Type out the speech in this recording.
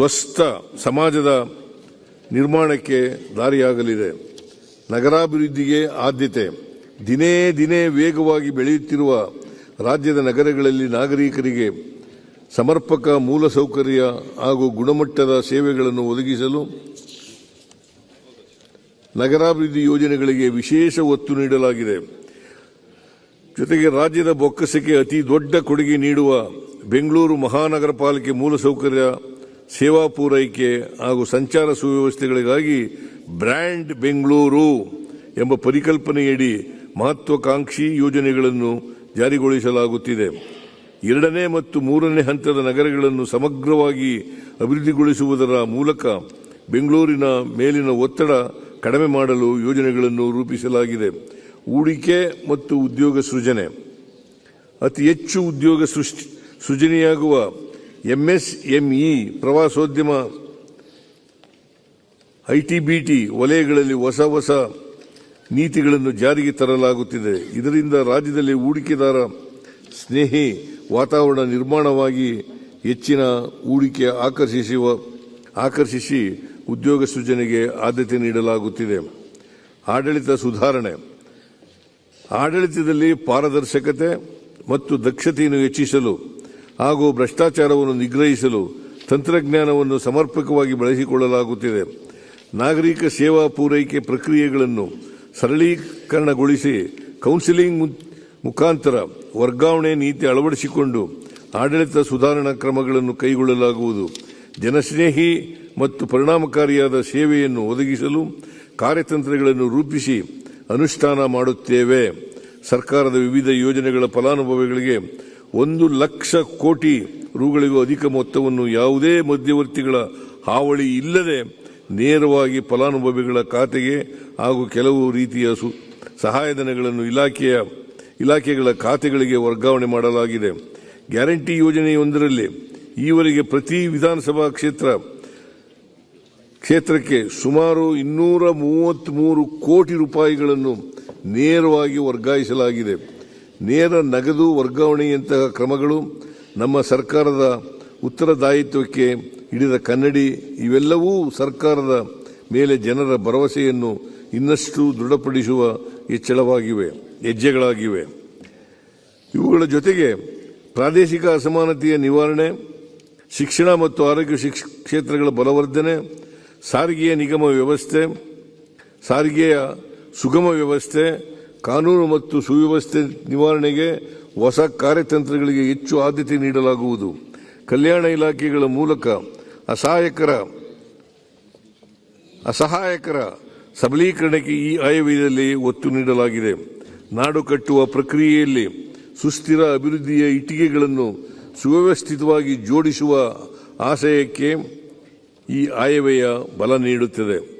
ಸ್ವಸ್ಥ ಸಮಾಜದ ನಿರ್ಮಾಣಕ್ಕೆ ದಾರಿಯಾಗಲಿದೆ. ನಗರಾಭಿವೃದ್ಧಿಗೆ ಆದ್ಯತೆ. ದಿನೇ ದಿನೇ ವೇಗವಾಗಿ ಬೆಳೆಯುತ್ತಿರುವ ರಾಜ್ಯದ ನಗರಗಳಲ್ಲಿ ನಾಗರಿಕರಿಗೆ ಸಮರ್ಪಕ ಮೂಲಸೌಕರ್ಯ ಹಾಗೂ ಗುಣಮಟ್ಟದ ಸೇವೆಗಳನ್ನು ಒದಗಿಸಲು ನಗರಾಭಿವೃದ್ಧಿ ಯೋಜನೆಗಳಿಗೆ ವಿಶೇಷ ಒತ್ತು ನೀಡಲಾಗಿದೆ. ಜೊತೆಗೆ ರಾಜ್ಯದ ಬೊಕ್ಕಸಕ್ಕೆ ಅತಿ ದೊಡ್ಡ ಕೊಡುಗೆ ನೀಡುವ ಬೆಂಗಳೂರು ಮಹಾನಗರ ಪಾಲಿಕೆ ಮೂಲಸೌಕರ್ಯ ಸೇವಾ ಪೂರೈಕೆ ಹಾಗೂ ಸಂಚಾರ ಸುವ್ಯವಸ್ಥೆಗಳಿಗಾಗಿ ಬ್ರ್ಯಾಂಡ್ ಬೆಂಗಳೂರು ಎಂಬ ಪರಿಕಲ್ಪನೆಯಡಿ ಮಹತ್ವಾಕಾಂಕ್ಷಿ ಯೋಜನೆಗಳನ್ನು ಜಾರಿಗೊಳಿಸಲಾಗುತ್ತಿದೆ. ಎರಡನೇ ಮತ್ತು ಮೂರನೇ ಹಂತದ ನಗರಗಳನ್ನು ಸಮಗ್ರವಾಗಿ ಅಭಿವೃದ್ಧಿಗೊಳಿಸುವುದರ ಮೂಲಕ ಬೆಂಗಳೂರಿನ ಮೇಲಿನ ಒತ್ತಡ ಕಡಿಮೆ ಮಾಡಲು ಯೋಜನೆಗಳನ್ನು ರೂಪಿಸಲಾಗಿದೆ. ಹೂಡಿಕೆ ಮತ್ತು ಉದ್ಯೋಗ ಸೃಜನೆ. ಅತಿ ಹೆಚ್ಚು ಉದ್ಯೋಗ ಸೃಷ್ಟಿ, ಸೃಜನೆಯಾಗುವ ಎಂಎಸ್ಎಂಇ ಪ್ರವಾಸೋದ್ಯಮ ಐಟಿಬಿಟಿ ವಲಯಗಳಲ್ಲಿ ಹೊಸ ಹೊಸ ನೀತಿಗಳನ್ನು ಜಾರಿಗೆ ತರಲಾಗುತ್ತಿದೆ. ಇದರಿಂದ ರಾಜ್ಯದಲ್ಲಿ ಹೂಡಿಕೆದಾರ ಸ್ನೇಹಿ ವಾತಾವರಣ ನಿರ್ಮಾಣವಾಗಿ ಹೆಚ್ಚಿನ ಹೂಡಿಕೆ ಆಕರ್ಷಿಸುವ, ಆಕರ್ಷಿಸಿ ಉದ್ಯೋಗ ಸೃಜನೆಗೆ ಆದ್ಯತೆ ನೀಡಲಾಗುತ್ತಿದೆ. ಆಡಳಿತ ಸುಧಾರಣೆ. ಆಡಳಿತದಲ್ಲಿ ಪಾರದರ್ಶಕತೆ ಮತ್ತು ದಕ್ಷತೆಯನ್ನು ಹೆಚ್ಚಿಸಲು ಹಾಗೂ ಭ್ರಷ್ಟಾಚಾರವನ್ನು ನಿಗ್ರಹಿಸಲು ತಂತ್ರಜ್ಞಾನವನ್ನು ಸಮರ್ಪಕವಾಗಿ ಬಳಸಿಕೊಳ್ಳಲಾಗುತ್ತಿದೆ. ನಾಗರಿಕ ಸೇವಾ ಪೂರೈಕೆ ಪ್ರಕ್ರಿಯೆಗಳನ್ನು ಸರಳೀಕರಣಗೊಳಿಸಿ ಕೌನ್ಸಿಲಿಂಗ್ ಮುಖಾಂತರ ವರ್ಗಾವಣೆ ನೀತಿ ಅಳವಡಿಸಿಕೊಂಡು ಆಡಳಿತ ಸುಧಾರಣಾ ಕ್ರಮಗಳನ್ನು ಕೈಗೊಳ್ಳಲಾಗುವುದು. ಜನಸ್ನೇಹಿ ಮತ್ತು ಪರಿಣಾಮಕಾರಿಯಾದ ಸೇವೆಯನ್ನು ಒದಗಿಸಲು ಕಾರ್ಯತಂತ್ರಗಳನ್ನು ರೂಪಿಸಿ ಅನುಷ್ಠಾನ ಮಾಡುತ್ತೇವೆ. ಸರ್ಕಾರದ ವಿವಿಧ ಯೋಜನೆಗಳ ಫಲಾನುಭವಿಗಳಿಗೆ ಒಂದು ಲಕ್ಷ ಕೋಟಿ ರೂಗಳಿಗೂ ಅಧಿಕ ಮೊತ್ತವನ್ನು ಯಾವುದೇ ಮಧ್ಯವರ್ತಿಗಳ ಹಾವಳಿ ಇಲ್ಲದೆ ನೇರವಾಗಿ ಫಲಾನುಭವಿಗಳ ಖಾತೆಗೆ ಹಾಗೂ ಕೆಲವು ರೀತಿಯ ಸು- ಸಹಾಯಧನಗಳನ್ನು ಇಲಾಖೆಯ, ಇಲಾಖೆಗಳ ಖಾತೆಗಳಿಗೆ ವರ್ಗಾವಣೆ ಮಾಡಲಾಗಿದೆ. ಗ್ಯಾರಂಟಿ ಯೋಜನೆಯೊಂದರಲ್ಲಿ ಈವರೆಗೆ ಪ್ರತಿ ವಿಧಾನಸಭಾ ಕ್ಷೇತ್ರ, ಕ್ಷೇತ್ರಕ್ಕೆ ಸುಮಾರು ಇನ್ನೂರ ಮೂವತ್ತ್ಮೂರು ಕೋಟಿ ರೂಪಾಯಿಗಳನ್ನು ನೇರವಾಗಿ ವರ್ಗಾಯಿಸಲಾಗಿದೆ. ನೇರ ನಗದು ವರ್ಗಾವಣೆಯಂತಹ ಕ್ರಮಗಳು ನಮ್ಮ ಸರ್ಕಾರದ ಉತ್ತರದಾಯಿತ್ವಕ್ಕೆ ಹಿಡಿದ ಕನ್ನಡಿ, ಇವೆಲ್ಲವೂ ಸರ್ಕಾರದ ಮೇಲೆ ಜನರ ಭರವಸೆಯನ್ನು ಇನ್ನಷ್ಟು ದೃಢಪಡಿಸುವ ಹೆಚ್ಚಳವಾಗಿವೆ ಹೆಜ್ಜೆಗಳಾಗಿವೆ. ಇವುಗಳ ಜೊತೆಗೆ ಪ್ರಾದೇಶಿಕ ಅಸಮಾನತೆಯ ನಿವಾರಣೆ, ಶಿಕ್ಷಣ ಮತ್ತು ಆರೋಗ್ಯ ಕ್ಷೇತ್ರಗಳ ಬಲವರ್ಧನೆ, ಸಾರಿಗೆಯ ನಿಗಮ ವ್ಯವಸ್ಥೆ, ಸಾರಿಗೆಯ ಸುಗಮ ವ್ಯವಸ್ಥೆ ಕಾನೂನು ಮತ್ತು ಸುವ್ಯವಸ್ಥೆ ನಿವಾರಣೆಗೆ ಹೊಸ ಕಾರ್ಯತಂತ್ರಗಳಿಗೆ ಹೆಚ್ಚು ಆದ್ಯತೆ ನೀಡಲಾಗುವುದು. ಕಲ್ಯಾಣ ಇಲಾಖೆಗಳ ಮೂಲಕ ಅಸಹಾಯಕರ ಅಸಹಾಯಕರ ಸಬಲೀಕರಣಕ್ಕೆ ಈ ಆಯವ್ಯಯದಲ್ಲಿ ಒತ್ತು ನೀಡಲಾಗಿದೆ. ನಾಡು ಕಟ್ಟುವ ಪ್ರಕ್ರಿಯೆಯಲ್ಲಿ ಸುಸ್ಥಿರ ಅಭಿವೃದ್ಧಿಯ ಇಟ್ಟಿಗೆಗಳನ್ನು ಸುವ್ಯವಸ್ಥಿತವಾಗಿ ಜೋಡಿಸುವ ಆಶಯಕ್ಕೆ ಈ ಆಯವ್ಯಯ ಬಲ ನೀಡುತ್ತದೆ.